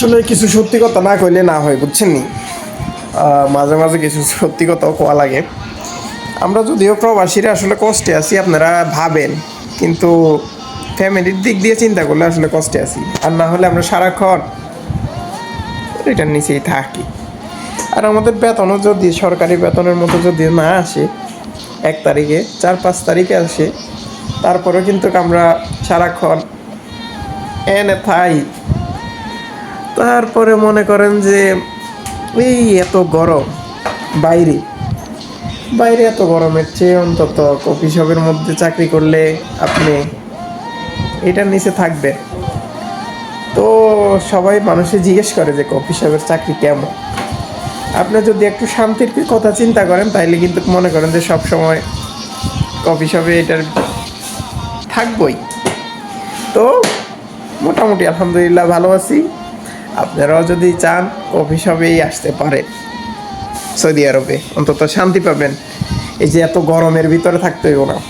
আসলে কিছু সত্যি কথা না কইলে না হয়, বুঝছেন নি? মাঝে মাঝে কিছু সত্যি কথাও কোয়া লাগে। আমরা যদিও প্রবাসীরা আসলে কষ্টে আছি, আপনারা ভাবেন, কিন্তু ফ্যামিলির দিক দিয়ে চিন্তা করলে আসলে কষ্টে আছি। আর না হলে আমরা সারাক্ষণ এটার নিচেই থাকি। আর আমাদের বেতনও যদি, সরকারি বেতনের মতো যদি না আসে, এক তারিখে, চার পাঁচ তারিখে আসে, তারপরেও কিন্তু আমরা সারাক্ষণ এনে থাই। তারপরে মনে করেন যে এই এত গরম, বাইরে। বাইরে এত গরমের চেয়ে অন্তত কফি শপের মধ্যে চাকরি করলে আপনি এটার নিচে থাকবেন। তো সবাই মানুষে জিজ্ঞেস করে যে কফি শপের চাকরি কেমন? আপনি যদি একটু শান্তির কথা চিন্তা করেন, তাইলে কিন্তু মনে করেন যে সব সময় কফি শপে এটার থাকবই। তো মোটামুটি আলহামদুলিল্লাহ ভালো আছি। আপনারাও যদি চান, কফি শপেই আসতে পারেন। সৌদি আরবে। অন্তত শান্তি পাবেন। এই যে এত গরমের ভিতরে থাকতে হইব না।